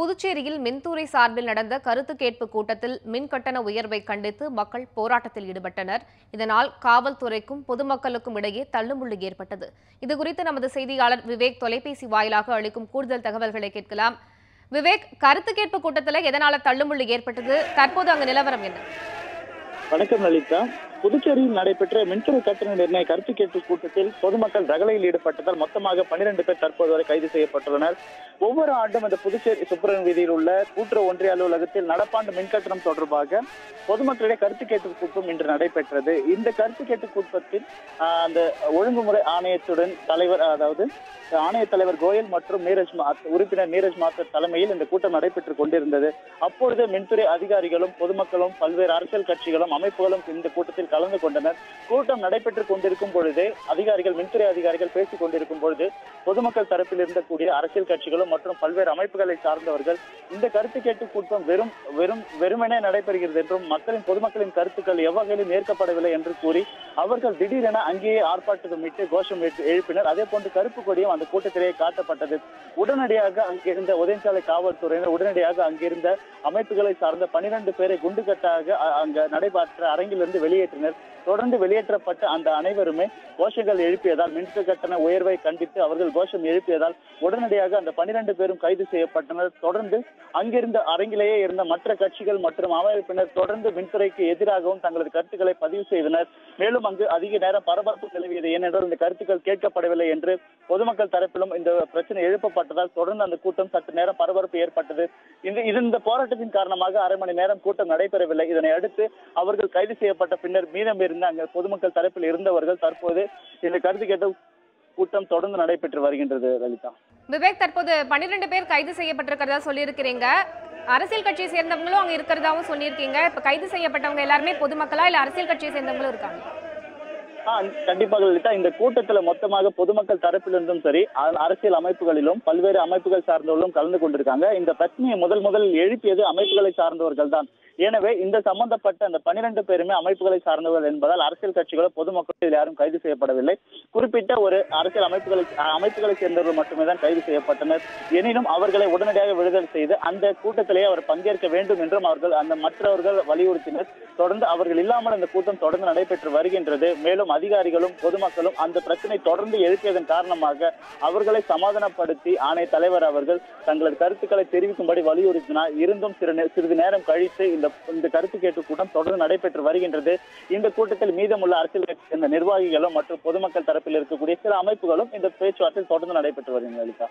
புதுச்சேரியில் மின்துறை சார்பில் நடந்த கருத்து கேட்பு கூட்டத்தில் மின் கட்டண உயர்வை கண்டித்து மக்கள் போராட்டத்தில் ஈடுபட்டனர். இதனால் காவல்துறைக்கும் பொதுமக்களுக்கும் இடையே தள்ளுமுள்ளு ஏற்பட்டது. இதுகுறித்து நமது செய்தியாளர் விவேக் தொலைபேசி வாயிலாக அளிக்கும் கூடுதல் தகவல்களை கேட்கலாம். விவேக் கருத்து கேட்பு கூட்டத்தில் எதனால தள்ளுமுள்ளு ஏற்பட்டது? தற்போது அங்கு நிலவரம் என்ன? வணக்கம் லலிதா. புதுச்சேரியில் நடைபெற்ற மின்துறை கட்டண நிர்ணய கருத்து கேட்பு கூட்டத்தில் பொதுமக்கள் ரகளையில் ஈடுபட்டதால் மொத்தமாக பன்னிரண்டு பேர் தற்போது வரை கைது செய்யப்பட்டுள்ளனர். ஒவ்வொரு ஆண்டும் இந்த புதுச்சேரி சுப்பிரமணிய வீதியில் உள்ள கூட்டுறவு ஒன்றிய அலுவலகத்தில் நடப்பாண்டு மின்கட்டணம் தொடர்பாக பொதுமக்களிடையே கருத்து கேட்பு கூட்டம் இன்று நடைபெற்றது. இந்த கருத்து கேட்பு கூட்டத்தில் அந்த ஒழுங்குமுறை ஆணையத்துடன் தலைவர் அதாவது ஆணைய தலைவர் கோயல் மற்றும் நீரஜ் உறுப்பினர் நீரஜ் மாத்தர் தலைமையில் இந்த கூட்டம் நடைபெற்றுக் கொண்டிருந்தது. அப்பொழுது மின்துறை அதிகாரிகளும் பொதுமக்களும் பல்வேறு அரசியல் கட்சிகளும் அமைப்புகளும் இந்த கூட்டத்தில் கலந்து கொண்டனர். கூட்டம் நடைபெற்றுக் கொண்டிருக்கும் பொழுதே அதிகாரிகள் மின்துறை அதிகாரிகள் பேசிக் கொண்டிருக்கும் பொழுது பொதுமக்கள் தரப்பில் இருந்தக்கூடிய அரசியல் கட்சிகளும் மற்றும் பல்வேறு அமைப்புகளை சார்ந்தவர்கள் இந்த கருத்து கேட்டு கூட்டம் வெறும் வெறும் வெறுமனே நடைபெறுகிறது என்றும் மக்களின் பொதுமக்களின் கருத்துக்கள் எவ்வகையிலும் ஏற்கப்படவில்லை என்று கூறி அவர்கள் திடீரென அங்கேயே ஆர்ப்பாட்டமிட்டு கோஷம் எழுப்பினர். அதே போன்று கருப்பு கொடியும் அந்த கூட்டத்திலேயே காட்டப்பட்டது. உடனடியாக அங்கிருந்த உதயசாலை காவல்துறையினர் உடனடியாக அங்கிருந்த அமைப்புகளை சார்ந்த பனிரெண்டு பேரை குண்டுகட்டாக அங்க நடைபெற்ற அரங்கிலிருந்து வெளியேற்றினர். தொடர்ந்து வெளியேற்றப்பட்ட அந்த அனைவருமே கோஷங்கள் எழுப்பியதால் மின்சார கட்டண உயர்வை கண்டித்து அவர்கள் கோஷம் எழுப்பியதால் உடனடியாக அந்த பனிரெண்டு பேரும் கைது செய்யப்பட்டனர். தொடர்ந்து அங்கிருந்த அரங்கிலேயே இருந்த மற்ற கட்சிகள் மற்றும் அமைப்பினர் தொடர்ந்து மின்துறைக்கு எதிராகவும் தங்களது கருத்துக்களை பதிவு செய்தனர். மேலும் அங்கு அதிக நேரம் பரபரப்பு நிலவியது. ஏனென்றால் இந்த கருத்துக்கள் கேட்கப்படவில்லை என்று பொதுமக்கள் தரப்பிலும் இந்த பிரச்சனை எழுப்பப்பட்டதால் தொடர்ந்து அந்த கூட்டம் சற்று நேரம் பரபரப்பு ஏற்பட்டது. இந்த இது இந்த போராட்டத்தின் காரணமாக அரை மணி நேரம் கூட்டம் நடைபெறவில்லை. இதனை அடுத்து அவர்கள் கைது செய்யப்பட்ட பின்னர் மீதம் இருந்த அங்க பொதுமக்கள் தரப்பில் இருந்தவர்கள் தற்போது இந்த கருத்து கேட்ட கூட்டம் தொடர்ந்து நடைபெற்று வருகின்றது லலிதா. விவேக் தற்போது பன்னிரெண்டு பேர் கைது செய்யப்பட்டிருக்கிறதா சொல்லியிருக்கிறீங்க. அரசியல் கட்சியை சேர்ந்தவங்களும் அங்க இருக்கிறதாவும் சொல்லியிருக்கீங்க. இப்ப கைது செய்யப்பட்டவங்க எல்லாருமே பொதுமக்களா இல்ல அரசியல் கட்சியை சேர்ந்தவங்களும் இருக்காங்க? கண்டிப்பாக லலிதா இந்த கூட்டத்துல மொத்தமாக பொதுமக்கள் தரப்பிலிருந்தும் சரி அரசியல் அமைப்புகளிலும் பல்வேறு அமைப்புகள் சார்ந்தவர்களும் கலந்து கொண்டிருக்காங்க. இந்த பிரச்சனையை முதல் முதலில் எழுப்பியது அமைப்புகளை சார்ந்தவர்கள் தான் எனவே இந்த சம்பந்தப்பட்ட அந்த பனிரெண்டு பேருமே அமைப்புகளை சார்ந்தவர்கள் என்பதால் அரசியல் கட்சிகளோ பொதுமக்களோ இதில் யாரும் கைது செய்யப்படவில்லை. குறிப்பிட்ட ஒரு அரசியல் அமைப்புகளை அமைப்புகளை சேர்ந்தவர்கள் மட்டுமே தான் கைது செய்யப்பட்டனர். எனினும் அவர்களை உடனடியாக விடுதலை செய்து அந்த கூட்டத்திலேயே அவர் பங்கேற்க வேண்டும் என்றும் அவர்கள் அந்த மற்றவர்கள் வலியுறுத்தினர். தொடர்ந்து அவர்கள் இல்லாமல் இந்த கூட்டம் தொடர்ந்து நடைபெற்று வருகின்றது. மேலும் அதிகாரிகளும் பொதுமக்களும் அந்த பிரச்சனை தொடர்ந்து எழுப்பியதன் காரணமாக அவர்களை சமாதானப்படுத்தி ஆணைய தலைவர் அவர்கள் தங்களது கருத்துக்களை தெரிவிக்கும்படி வலியுறுத்தினார். இருந்தும் சிறு சிறிது நேரம் கழித்து இந்த இந்த கருத்து கேட்பு கூட்டம் தொடர்ந்து நடைபெற்று வருகின்றது. இந்த கூட்டத்தில் மீதமுள்ள அரசியல் கட்சி சேர்ந்த நிர்வாகிகளும் மற்றும் பொதுமக்கள் தரப்பில் இருக்கக்கூடிய சில அமைப்புகளும் இந்த பேச்சுவார்த்தை தொடர்ந்து நடைபெற்று வருகின்றன லலிதா.